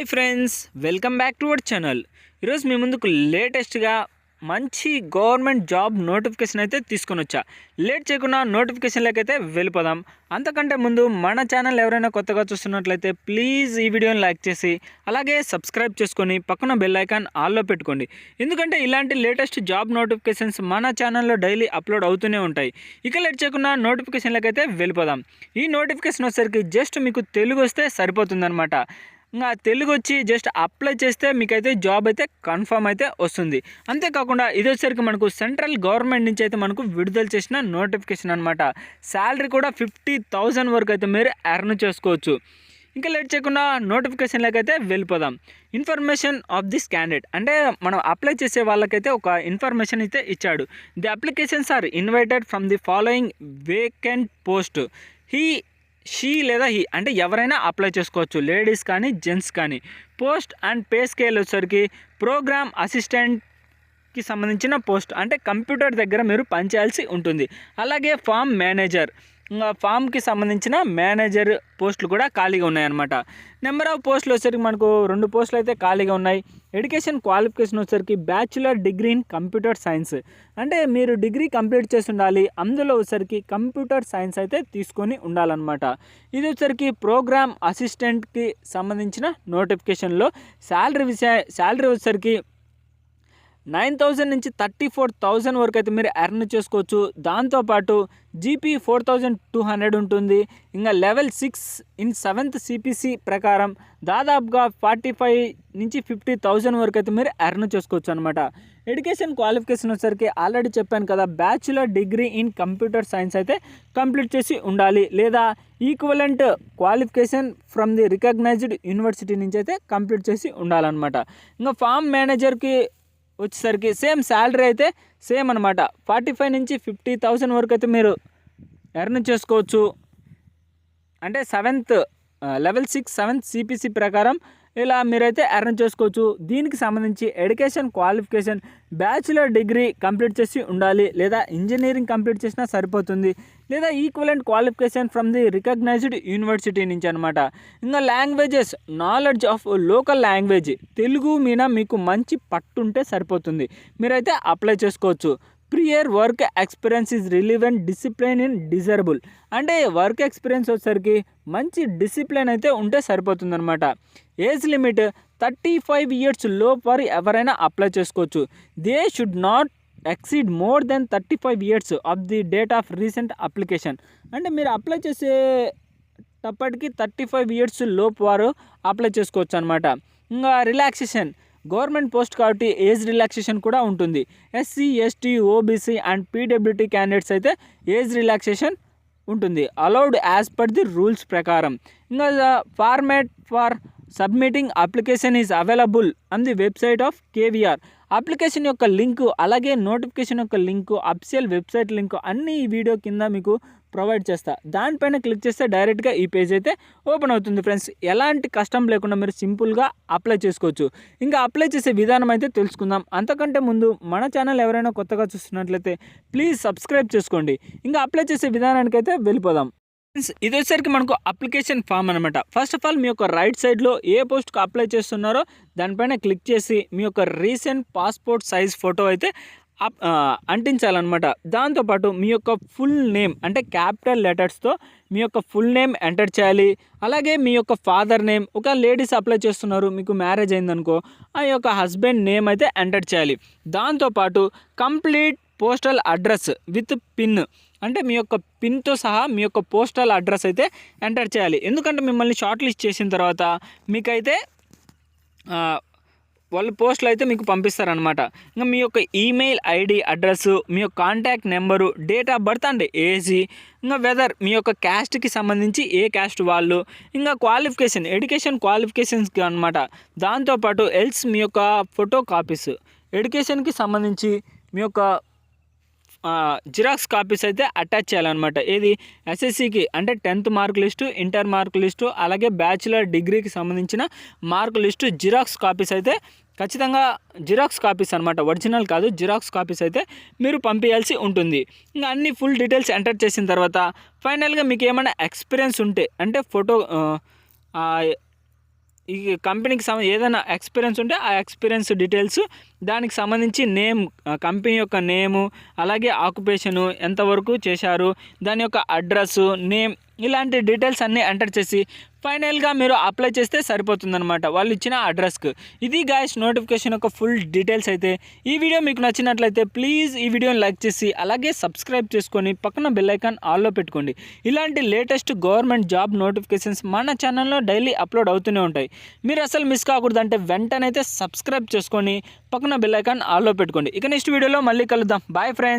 Hi friends welcome back to our channel. ఈరోజు మీ ముందుకు లేటెస్ట్గా మంచి గవర్నమెంట్ జాబ్ నోటిఫికేషన్ అయితే తీసుకొని వచ్చా. లేట్ చేయకుండా నోటిఫికేషన్లోకి అయితే వెళ్ళిపోదాం. అంతకంటే ముందు మన ఛానల్ ఎవరైనా కొత్తగా చూస్తున్నట్లయితే ప్లీజ్ ఈ వీడియోని లైక్ చేసి అలాగే సబ్స్క్రైబ్ చేసుకొని పక్కన బెల్ ఐకాన్ ఆల్లో పెట్టుకోండి. ఎందుకంటే ఇలాంటి లేటెస్ట్ జాబ్ నోటిఫికేషన్స్ మన ఛానల్లో డైలీ అప్లోడ్ అవుతూనే ఉంటాయి. ఇక లేట్ చేయకుండా నోటిఫికేషన్లోకి అయితే వెళ్ళిపోదాం. ఈ నోటిఫికేషన్ వచ్చేసరికి జస్ట్ మీకు తెలుగు వస్తే సరిపోతుందన్నమాట. ఇంకా తెలుగు వచ్చి జస్ట్ అప్లై చేస్తే మీకైతే జాబ్ అయితే కన్ఫర్మ్ అయితే వస్తుంది. అంతేకాకుండా ఇది వచ్చేసరికి మనకు సెంట్రల్ గవర్నమెంట్ నుంచి అయితే మనకు విడుదల చేసిన నోటిఫికేషన్ అనమాట శాలరీ కూడా ఫిఫ్టీ థౌజండ్ వరకు అయితే మీరు ఎర్న్ చేసుకోవచ్చు. ఇంకా లేట్ చేయకుండా నోటిఫికేషన్లోకి అయితే వెళ్ళిపోదాం. ఇన్ఫర్మేషన్ ఆఫ్ దిస్ క్యాండిడేట్ అంటే మనం అప్లై చేసే వాళ్ళకైతే ఒక ఇన్ఫర్మేషన్ అయితే ఇచ్చాడు. The applications are invited from the following vacant post he she లేదా హీ అంటే ఎవరైనా అప్లై చేసుకోవచ్చు. లేడీస్ కానీ జెంట్స్ కానీ. పోస్ట్ అండ్ పే స్కేల్ వచ్చేసరికి ప్రోగ్రామ్ అసిస్టెంట్కి సంబంధించిన పోస్ట్. అంటే కంప్యూటర్ దగ్గర మీరు పనిచేయాల్సి ఉంటుంది. అలాగే ఫామ్ మేనేజర్. ఫామ్కి సంబంధించిన మేనేజర్ పోస్టులు కూడా ఖాళీగా ఉన్నాయన్నమాట. నెంబర్ ఆఫ్ పోస్టులు వచ్చేసరికి మనకు రెండు పోస్టులు అయితే ఖాళీగా ఉన్నాయి. ఎడ్యుకేషన్ క్వాలిఫికేషన్ వచ్చేసరికి bachelor degree in computer science. అంటే మీరు డిగ్రీ కంప్లీట్ చేసి ఉండాలి అందులో వచ్చేసరికి కంప్యూటర్ సైన్స్ అయితే తీసుకొని ఉండాలన్నమాట. ఇది వచ్చేసరికి ప్రోగ్రామ్ అసిస్టెంట్కి సంబంధించిన నోటిఫికేషన్లో శాలరీ విషయ శాలరీ వచ్చేసరికి నైన్ థౌజండ్ నుంచి థర్టీ ఫోర్ థౌజండ్ వరకు అయితే మీరు ఎర్న్ చేసుకోవచ్చు. దాంతోపాటు GP four thousand two hundred ఉంటుంది. ఇంకా level six in seventh CPC ప్రకారం దాదాపుగా ఫార్టీ ఫైవ్ నుంచి ఫిఫ్టీ థౌజండ్ వరకు అయితే మీరు ఎర్న్ చేసుకోవచ్చు అనమాట ఎడ్యుకేషన్ క్వాలిఫికేషన్ వచ్చేసరికి ఆల్రెడీ చెప్పాను కదా bachelor degree in computer science అయితే కంప్లీట్ చేసి ఉండాలి. లేదా equivalent qualification from the recognised university నుంచి అయితే కంప్లీట్ చేసి ఉండాలన్నమాట. ఇంకా ఫామ్ మేనేజర్కి వచ్చేసరికి సేమ్ శాలరీ అయితే సేమ్ అనమాట ఫార్టీ ఫైవ్ నుంచి ఫిఫ్టీ థౌసండ్ వరకు అయితే మీరు ఎర్న్ చేసుకోవచ్చు. అంటే seventh level six seventh CPC ప్రకారం ఇలా మీరైతే ఎర్న్ చేసుకోవచ్చు. దీనికి సంబంధించి education qualification bachelor degree complete చేసి ఉండాలి. లేదా ఇంజనీరింగ్ కంప్లీట్ చేసినా సరిపోతుంది. లేదా equivalent qualification from the recognised university నుంచి అనమాట ఇంకా languages knowledge of local language Telugu మీద మీకు మంచి పట్టుంటే సరిపోతుంది. మీరైతే అప్లై చేసుకోవచ్చు. Prior work experience is relevant discipline in desirable. అంటే వర్క్ ఎక్స్పీరియన్స్ వచ్చేసరికి మంచి డిసిప్లిన్ అయితే ఉంటే సరిపోతుందన్నమాట. Age limit thirty five years లోపర్ వారు ఎవరైనా అప్లై చేసుకోవచ్చు. They should not exceed more than thirty five years of the date of recent application. అంటే మీరు అప్లై చేసేటప్పటికి థర్టీ ఫైవ్ ఇయర్స్ లోపు వారు అప్లై చేసుకోవచ్చు అనమాట ఇంకా రిలాక్సేషన్. గవర్నమెంట్ పోస్ట్ కాబట్టి ఏజ్ రిలాక్సేషన్ కూడా ఉంటుంది. SC ST OBC and PWT candidates అయితే ఏజ్ రిలాక్సేషన్ ఉంటుంది. Allowed as per the rules ప్రకారం. ఇంకా format for submitting application is available on the website of KVR. Application యొక్క లింకు అలాగే notification యొక్క లింకు అప్సియల్ వెబ్సైట్ లింకు అన్నీ ఈ video కింద మీకు ప్రొవైడ్ చేస్తా. దానిపైన క్లిక్ చేస్తే డైరెక్ట్గా ఈ పేజ్ అయితే ఓపెన్ అవుతుంది ఫ్రెండ్స్. ఎలాంటి కష్టం లేకుండా మీరు సింపుల్గా అప్లై చేసుకోవచ్చు. ఇంకా అప్లై చేసే విధానం అయితే తెలుసుకుందాం. అంతకంటే ముందు మన ఛానల్ ఎవరైనా కొత్తగా చూస్తున్నట్లయితే ప్లీజ్ సబ్స్క్రైబ్ చేసుకోండి. ఇంకా అప్లై చేసే విధానానికైతే వెళ్ళిపోదాం. ఫ్రెండ్స్ ఇది వచ్చేసరికి మనకు అప్లికేషన్ ఫామ్ అనమాట ఫస్ట్ ఆఫ్ ఆల్ మీ యొక్క రైట్ సైడ్లో ఏ పోస్ట్కి అప్లై చేస్తున్నారో దానిపైన క్లిక్ చేసి మీ యొక్క రీసెంట్ పాస్పోర్ట్ సైజ్ ఫోటో అయితే అంటించాలన్నమాట. దాంతోపాటు మీ యొక్క ఫుల్ నేమ్ అంటే క్యాపిటల్ లెటర్స్తో మీ యొక్క ఫుల్ నేమ్ ఎంటర్ చేయాలి. అలాగే మీ యొక్క ఫాదర్ నేమ్ ఒక లేడీస్ అప్లై చేస్తున్నారు మీకు మ్యారేజ్ అయిందనుకో ఆ యొక్క హస్బెండ్ నేమ్ అయితే ఎంటర్ చేయాలి. దాంతోపాటు complete postal address with pin అంటే మీ యొక్క పిన్తో సహా మీ యొక్క పోస్టల్ అడ్రస్ అయితే ఎంటర్ చేయాలి. ఎందుకంటే మిమ్మల్ని షార్ట్ లిస్ట్ చేసిన తర్వాత మీకైతే వాళ్ళు పోస్టులు అయితే మీకు పంపిస్తారనమాట ఇంకా మీ యొక్క ఈమెయిల్ ఐడి అడ్రస్ మీ యొక్క contact number date of birth and age ఇంకా వెదర్ మీ యొక్క క్యాస్ట్కి సంబంధించి ఏ క్యాస్ట్ వాళ్ళు ఇంకా క్వాలిఫికేషన్ ఎడ్యుకేషన్ క్వాలిఫికేషన్స్కి అనమాట దాంతోపాటు ఎల్స్ మీ యొక్క ఫోటో కాపీస్ ఎడ్యుకేషన్కి సంబంధించి మీ యొక్క జిరాక్స్ కాపీస్ అయితే అటాచ్ చేయాలన్నమాట. ఏది? ఎస్ఎస్సికి అంటే tenth mark list inter mark list అలాగే బ్యాచిలర్ డిగ్రీకి సంబంధించిన మార్క్ లిస్టు జిరాక్స్ కాపీస్ అయితే ఖచ్చితంగా జిరాక్స్ కాపీస్ అనమాట ఒరిజినల్ కాదు జిరాక్స్ కాపీస్ అయితే మీరు పంపించాల్సి ఉంటుంది. ఇంకా అన్ని ఫుల్ డీటెయిల్స్ ఎంటర్ చేసిన తర్వాత ఫైనల్గా మీకు ఏమైనా ఎక్స్పీరియన్స్ ఉంటే అంటే ఫోటో ఈ కంపెనీకి సంబంధించి ఏదైనా ఎక్స్పీరియన్స్ ఉంటే ఆ ఎక్స్పీరియన్స్ డీటెయిల్స్ దానికి సంబంధించి నేమ్ కంపెనీ యొక్క నేము అలాగే ఆక్యుపేషను ఎంతవరకు చేశారు దాని యొక్క అడ్రస్సు నేమ్ ఇలాంటి డీటెయిల్స్ అన్నీ ఎంటర్ చేసి ఫైనల్గా మీరు అప్లై చేస్తే సరిపోతుందన్నమాట వాళ్ళు ఇచ్చిన అడ్రస్కి. ఇది గాయస్ నోటిఫికేషన్ యొక్క ఫుల్ డీటెయిల్స్ అయితే. ఈ వీడియో మీకు నచ్చినట్లయితే ప్లీజ్ ఈ వీడియోని లైక్ చేసి అలాగే సబ్స్క్రైబ్ చేసుకొని పక్కన బెల్లైకాన్ ఆల్లో పెట్టుకోండి. ఇలాంటి లేటెస్ట్ గవర్నమెంట్ జాబ్ నోటిఫికేషన్స్ మన ఛానల్లో డైలీ అప్లోడ్ అవుతూనే ఉంటాయి. మీరు అసలు మిస్ కాకూడదంటే వెంటనే అయితే సబ్స్క్రైబ్ చేసుకొని పక్కన పక్కన బెల్ ఐకాన్ ఆల్లో పెట్టుకోండి. ఇక నెక్స్ట్ వీడియోలో మళ్ళీ కలుద్దాం. Bye friends